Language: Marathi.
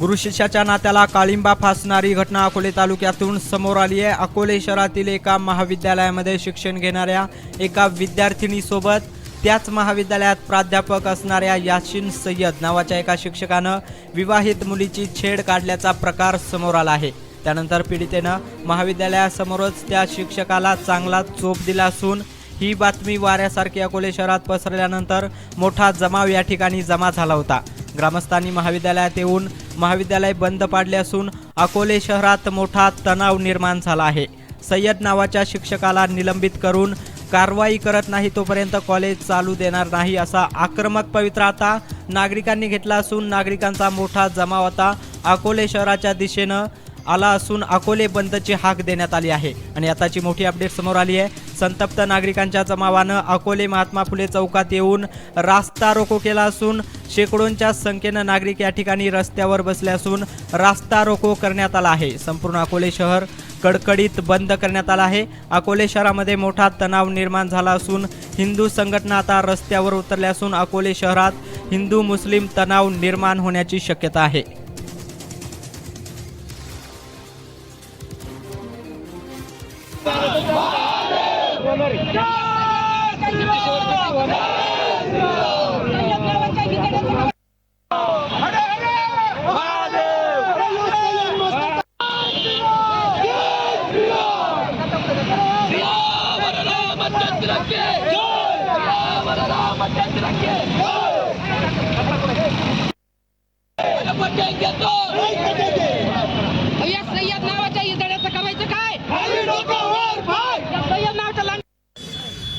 गुरु शिष्याच्या नात्याला काळिंबा फासणारी घटना अकोले तालुक्यातून समोर आली आहे. अकोले शहरातील एका महाविद्यालयामध्ये शिक्षण घेणाऱ्या एका विद्यार्थिनीसोबत त्याच महाविद्यालयात प्राध्यापक असणाऱ्या यासिन सय्यद नावाच्या एका शिक्षकानं विवाहित मुलीची छेड काढल्याचा प्रकार समोर आला आहे. त्यानंतर पीडितेनं महाविद्यालयासमोरच त्या शिक्षकाला चांगला चोप दिला असून ही बातमी वाऱ्यासारखी अकोले शहरात पसरल्यानंतर मोठा जमाव या ठिकाणी जमा झाला होता. ग्रामस्थांनी महाविद्यालयात येऊन महाविद्यालय बंद पाडले असून अकोले शहरात मोठा तणाव निर्माण झाला आहे. सय्यद नावाच्या शिक्षकाला निलंबित करून कारवाई करत नाही तोपर्यंत कॉलेज चालू देणार नाही असा आक्रमक पवित्रा आता नागरिकांनी घेतला असून नागरिकांचा मोठा जमाव आता अकोले शहराच्या दिशेनं आला असून अकोले बंदची हाक देण्यात आली आहे. आणि आताची मोठी अपडेट समोर आली आहे. संतप्त नागरिकांच्या जमावानं अकोले महात्मा फुले चौकात येऊन रास्ता रोको केला असून शेकडोंच्या संख्येनं नागरिक या ठिकाणी रस्त्यावर बसले असून रास्ता रोको करण्यात आला आहे. संपूर्ण अकोले शहर कडकडीत बंद करण्यात आला आहे. अकोले शहरामध्ये मोठा तणाव निर्माण झाला असून हिंदू संघटना आता रस्त्यावर उतरल्या असून अकोले शहरात हिंदू मुस्लिम तणाव निर्माण होण्याची शक्यता आहे. రామచంద్రకి రావణ రామచంద్రకి